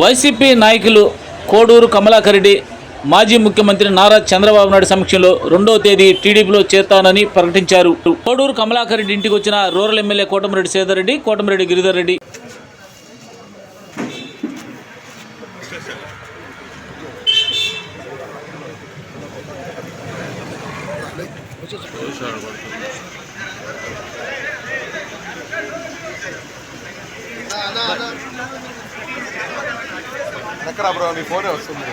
YCP నాయకులు కోడూరు కమలాకర్ రెడ్డి మాజీ ముఖ్యమంత్రి నారా చంద్రబాబు నాయుడు సమక్షంలో రెండో తేదీ టీడీపీలో చేరతానని ప్రకటించారు. కోడూరు కమలాకర్ రెడ్డి ఇంటికి వచ్చిన రూరల్ ఎమ్మెల్యే కోటమిరెడ్డి సేదర్ రెడ్డి కోటమిరెడ్డి గిరిధర్ రెడ్డి. ఎక్కడ బ్రో నీ ఫోనే వస్తుంది.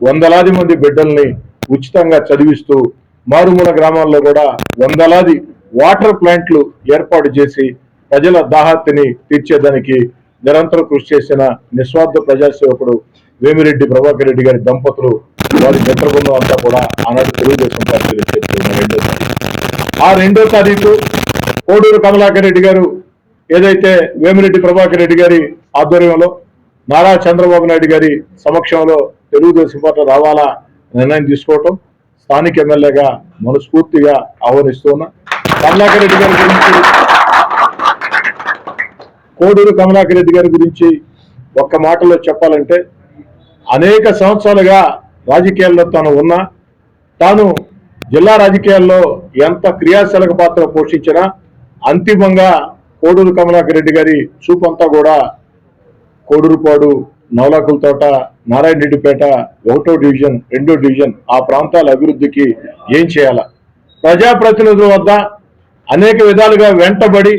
వందలాది మంది బిడ్డల్ని ఉచితంగా చదివిస్తూ మారుమూల గ్రామాల్లో కూడా వందలాది వాటర్ ప్లాంట్లు ఏర్పాటు చేసి ప్రజల దాహార్తిని తీర్చేదానికి నిరంతరం కృషి చేసిన నిస్వార్థ ప్రజాసేవకుడు వేమిరెడ్డి ప్రభాకర్ రెడ్డి గారి దంపతులు వారి మిత్ర బృందం అంతా కూడా ఆనాడు తెలుగుదేశం పార్టీ రెండో తారీఖు. ఆ రెండో తారీఖు కోడూరు కమలాకర్ రెడ్డి గారు ఏదైతే వేమిరెడ్డి ప్రభాకర్ రెడ్డి గారి ఆధ్వర్యంలో నారా చంద్రబాబు నాయుడు గారి సమక్షంలో తెలుగుదేశం పార్టీ రావాలా నిర్ణయం తీసుకోవటం స్థానిక ఎమ్మెల్యేగా మనస్ఫూర్తిగా ఆహ్వానిస్తున్నా. కమలాకర్ రెడ్డి గారి గురించి కోడూరు కమలాకర్ రెడ్డి గారి గురించి ఒక్క మాటలో చెప్పాలంటే అనేక సంవత్సరాలుగా రాజకీయాల్లో తాను ఉన్నా తాను జిల్లా రాజకీయాల్లో ఎంత క్రియాశీలక పాత్ర పోషించినా అంతిమంగా కోడూరు కమలాకర్ రెడ్డి గారి చూపంతా కూడా కోడూరుపాడు నవలాకుల తోట నారాయణ రెడ్డిపేట ఒకటో డివిజన్ రెండో డివిజన్ ఆ ప్రాంతాల అభివృద్ధికి ఏం చేయాలా? ప్రజాప్రతినిధుల వద్ద అనేక విధాలుగా వెంటబడి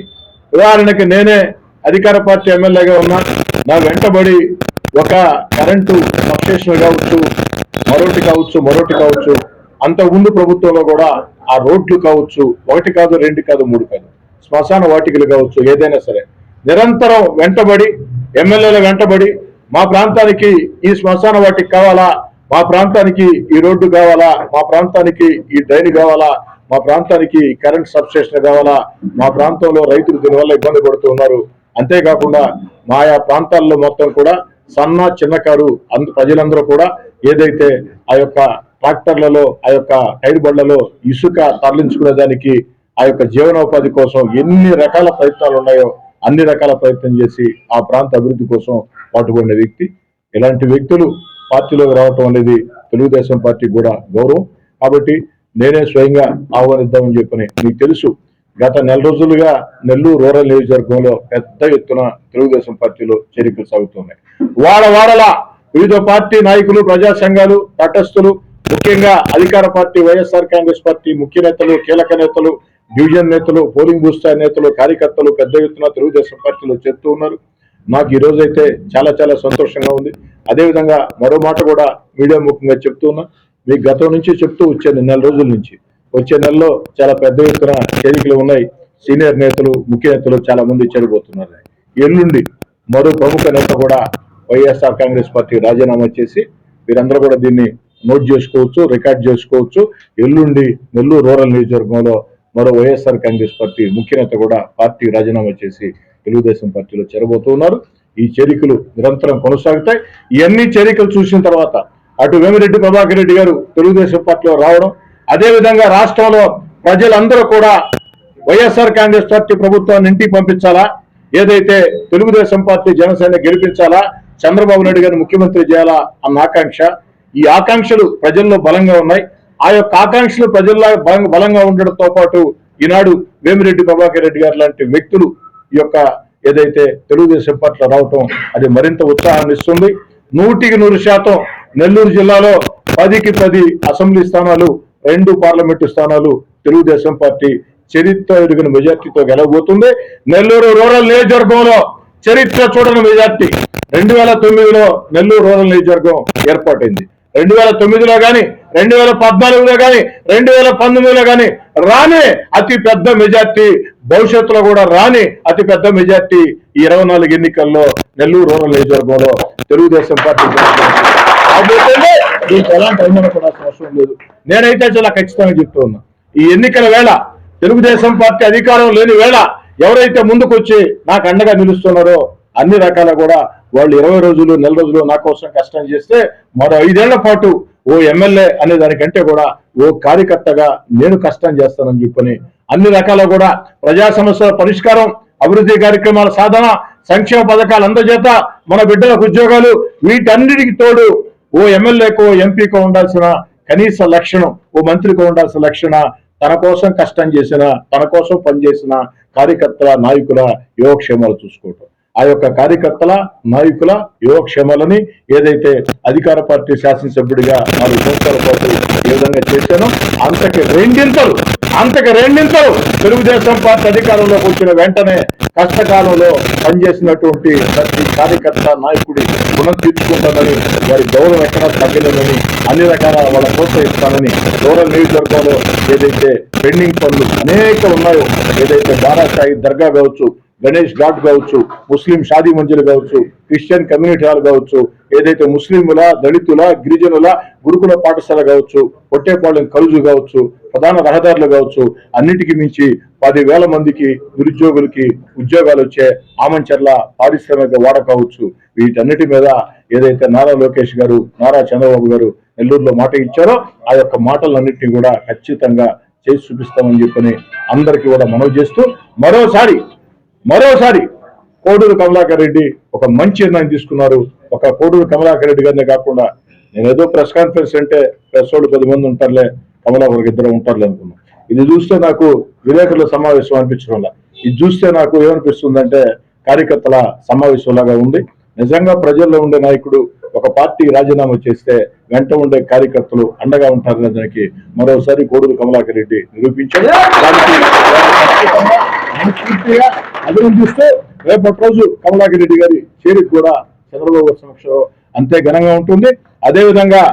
ఉదాహరణకి నేనే అధికార పార్టీ ఎమ్మెల్యేగా ఉన్నా నా వెంటబడి ఒక కరెంటు సబ్స్టేషన్ కావచ్చు మరొకటి కావచ్చు మరొకటి కావచ్చు అంతకుముందు ప్రభుత్వంలో కూడా ఆ రోడ్లు కావచ్చు ఒకటి కాదు రెండు కాదు మూడు కాదు శ్మశాన వాటికలు కావచ్చు ఏదైనా సరే నిరంతరం వెంటబడి ఎమ్మెల్యేల వెంటబడి మా ప్రాంతానికి ఈ శ్మశాన వాటికి కావాలా? మా ప్రాంతానికి ఈ రోడ్డు కావాలా? మా ప్రాంతానికి ఈ డ్రైన్ కావాలా? మా ప్రాంతానికి కరెంట్ సబ్స్టేషన్ కావాలా? మా ప్రాంతంలో రైతులు దీనివల్ల ఇబ్బంది పడుతున్నారు అంతేకాకుండా మాయా ప్రాంతాల్లో మొత్తం కూడా సన్న చిన్నకారు అంద ప్రజలందరూ కూడా ఏదైతే ఆ యొక్క ట్రాక్టర్లలో ఆ యొక్క టైర్ బండ్లలో ఇసుక తరలించుకునే దానికి ఆ యొక్క జీవనోపాధి కోసం ఎన్ని రకాల ప్రయత్నాలు ఉన్నాయో అన్ని రకాల ప్రయత్నం చేసి ఆ ప్రాంత అభివృద్ధి కోసం పాటుపడిన వ్యక్తి. ఇలాంటి వ్యక్తులు పార్టీలోకి రావటం అనేది తెలుగుదేశం పార్టీ కూడా గౌరవం. కాబట్టి నేనే స్వయంగా ఆహ్వానిద్దామని చెప్పని మీకు తెలుసు. గత నెల రోజులుగా నెల్లూరు రూరల్ నియోజకవర్గంలో పెద్ద ఎత్తున తెలుగుదేశం పార్టీలో చేరికలు సాగుతున్నాయి. వాడ వాడలా వివిధ పార్టీ నాయకులు ప్రజా సంఘాలు తటస్థులు ముఖ్యంగా అధికార పార్టీ వైఎస్ఆర్ కాంగ్రెస్ పార్టీ ముఖ్య నేతలు కీలక నేతలు డివిజన్ నేతలు పోలింగ్ బూత్ స్థాయి నేతలు కార్యకర్తలు పెద్ద ఎత్తున తెలుగుదేశం పార్టీలో చెప్తూ ఉన్నారు. నాకు ఈ రోజు అయితే చాలా చాలా సంతోషంగా ఉంది. అదేవిధంగా మరో మాట కూడా మీడియా ముఖంగా చెప్తూ ఉన్నా. మీకు గతం నుంచి చెప్తూ వచ్చాను నెల రోజుల నుంచి. వచ్చే నెలలో చాలా పెద్ద ఎత్తున చేరికలు ఉన్నాయి. సీనియర్ నేతలు ముఖ్య నేతలు చాలా మంది చేరబోతున్నారు. ఎల్లుండి మరో ప్రముఖ నేత కూడా వైఎస్ఆర్ కాంగ్రెస్ పార్టీ రాజీనామా చేసి వీరందరూ కూడా దీన్ని నోట్ చేసుకోవచ్చు రికార్డ్ చేసుకోవచ్చు. ఎల్లుండి నెల్లూరు రూరల్ నియోజకవర్గంలో మరో వైఎస్ఆర్ కాంగ్రెస్ పార్టీ ముఖ్యనేత కూడా పార్టీ రాజీనామా చేసి తెలుగుదేశం పార్టీలో చేరబోతున్నారు. ఈ చేరికలు నిరంతరం కొనసాగుతాయి. ఇవన్నీ చేరికలు చూసిన తర్వాత అటు వేమిరెడ్డి ప్రభాకర్ రెడ్డి గారు తెలుగుదేశం పార్టీలో రావడం అదే విధంగా రాష్ట్రంలో ప్రజలందరూ కూడా వైఎస్ఆర్ కాంగ్రెస్ పార్టీ ప్రభుత్వాన్ని ఇంటికి పంపించాలా? ఏదైతే తెలుగుదేశం పార్టీ జనసేన గెలిపించాలా? చంద్రబాబు నాయుడు గారిని ముఖ్యమంత్రి చేయాలా? అన్న ఆకాంక్ష. ఈ ఆకాంక్షలు ప్రజల్లో బలంగా ఉన్నాయి. ఆ యొక్క ఆకాంక్షలు ప్రజల్లో బలం- బలంగా ఉండడంతో పాటు ఈనాడు వేమిరెడ్డి ప్రభాకర్ రెడ్డి గారు లాంటి వ్యక్తులు ఈ యొక్క ఏదైతే తెలుగుదేశం పార్టీలో రావటం అది మరింత ఉత్సాహాన్ని ఇస్తుంది. నూటికి నూరు శాతం నెల్లూరు జిల్లాలో పదికి పది అసెంబ్లీ స్థానాలు రెండు పార్లమెంటు స్థానాలు తెలుగుదేశం పార్టీ చరిత్ర ఎరుగిన మెజార్టీతో గెలవబోతుంది. నెల్లూరు రూరల్ నియోజకవర్గంలో చరిత్ర చూడని మెజార్టీ. రెండు వేల తొమ్మిదిలో నెల్లూరు రూరల్ నియోజకవర్గం ఏర్పాటైంది. రెండు వేల తొమ్మిదిలో కానీ రెండు వేల పద్నాలుగులో కానీ రెండు వేల పంతొమ్మిదిలో గాని రాని అతి పెద్ద మెజార్టీ. భవిష్యత్తులో కూడా రాని అతి పెద్ద మెజార్టీ ఈ ఇరవై నాలుగు ఎన్నికల్లో నెల్లూరు రూరల్ నియోజకవర్గంలో తెలుగుదేశం పార్టీ కాబోతేనే దీనికి ఎలాంటి అనుమానపడాల్సిన అవసరం లేదు. నేనైతే చాలా ఖచ్చితంగా చెప్తూ ఉన్నా. ఈ ఎన్నికల వేళ తెలుగుదేశం పార్టీ అధికారం లేని వేళ ఎవరైతే ముందుకు వచ్చి నాకు అండగా నిలుస్తున్నారో అన్ని రకాల కూడా వాళ్ళు ఇరవై రోజులు నెల రోజులు నా కోసం కష్టం చేస్తే మరో ఐదేళ్ళ పాటు ఓ ఎమ్మెల్యే అనే దానికంటే కూడా ఓ కార్యకర్తగా నేను కష్టం చేస్తానని చెప్పని అన్ని రకాల కూడా ప్రజా సమస్యల పరిష్కారం అభివృద్ధి కార్యక్రమాల సాధన సంక్షేమ పథకాలు అందజేత మన బిడ్డలకు ఉద్యోగాలు వీటన్నిటికి తోడు ఓ ఎమ్మెల్యేకో ఎంపీకో ఉండాల్సిన కనీస లక్షణం ఓ మంత్రికో ఉండాల్సిన లక్షణ తన కోసం కష్టం చేసిన తన కోసం పనిచేసిన కార్యకర్తల నాయకుల యోగక్షేమాలు చూసుకోవటం. ఆ యొక్క కార్యకర్తల నాయకుల యోగక్షేమాలని ఏదైతే అధికార పార్టీ శాసనసభ్యుడిగా నాలుగు సంవత్సరాల పాటు ఏ విధంగా చేశానో అంతకి రెండింతలు అంతకి రెండింతలు తెలుగుదేశం పార్టీ అధికారంలోకి వచ్చిన వెంటనే కష్టకాలంలో పనిచేసినటువంటి ప్రతి కార్యకర్త నాయకుడి గుణం తీర్చుకుంటానని వారి గౌరవం ఎక్కడా తగ్గలేదని అన్ని రకాల వాళ్ళ ప్రోత్సహిస్తానని రూరల్ నియోజకవర్గంలో ఏదైతే పెండింగ్ పనులు అనేక ఉన్నాయో ఏదైతే బారాసాయి దర్గా కావచ్చు గణేష్ ఘాట్ కావచ్చు ముస్లిం షాదీ మంజిల్ కావచ్చు క్రిస్టియన్ కమ్యూనిటీ హాల్ కావచ్చు ఏదైతే ముస్లింల దళితుల గిరిజనుల గురుకుల పాఠశాల కావచ్చు పొట్టేపాళెం కలుజు కావచ్చు ప్రధాన రహదారులు కావచ్చు అన్నిటికీ మించి పదివేల మందికి నిరుద్యోగులకి ఉద్యోగాలు వచ్చే ఆమంచర్ల పారిశ్రామిక వాడ కావచ్చు. వీటన్నిటి మీద ఏదైతే నారా లోకేష్ గారు నారా చంద్రబాబు గారు నెల్లూరులో మాట ఇచ్చారో ఆ యొక్క మాటలన్నింటినీ కూడా ఖచ్చితంగా చేసి చూపిస్తామని చెప్పని అందరికీ కూడా మనవి చేస్తూ మరోసారి మరోసారి కోడూరు కమలాకర్ రెడ్డి ఒక మంచి నిర్ణయం తీసుకున్నారు. ఒక కోడూరు కమలాకర్ రెడ్డి గారినే కాకుండా నేను ఏదో ప్రెస్ కాన్ఫరెన్స్ అంటే ప్రెస్ వాళ్ళు పది మంది ఉంటారులే కమలాకర్ ఇద్దరు ఉంటారులే అనుకున్నాను ఇది చూస్తే నాకు విలేకరుల సమావేశం అనిపించడం వల్ల. ఇది చూస్తే నాకు ఏమనిపిస్తుందంటే కార్యకర్తల సమావేశం లాగా ఉంది. నిజంగా ప్రజల్లో ఉండే నాయకుడు ఒక పార్టీ రాజీనామా చేస్తే వెంట ఉండే కార్యకర్తలు అండగా ఉంటారనే దానికి మరోసారి కోడూరు కమలాకర్ రెడ్డి నిరూపించారు మనస్ఫూర్తిగా అభినందిస్తూ రేపటి రోజు కమలాకర్ రెడ్డి గారి చేరిక కూడా చంద్రబాబు గారి సమక్షంలో అంతే ఘనంగా ఉంటుంది. అదేవిధంగా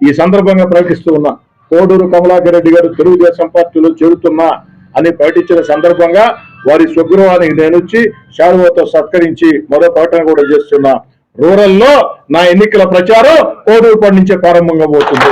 ఈ సందర్భంగా ప్రకటిస్తూ ఉన్న కోడూరు కమలాకర్ రెడ్డి గారు తెలుగుదేశం పార్టీలో చేరుతున్నా అని ప్రకటించిన సందర్భంగా వారి స్వగృహానికి నేను వచ్చి శాలువతో సత్కరించి మరో ప్రకటన కూడా చేస్తున్నా రూరల్లో నా ఎన్నికల ప్రచారం కోడూరుపాడు నుంచే ప్రారంభంగా పోతుంది.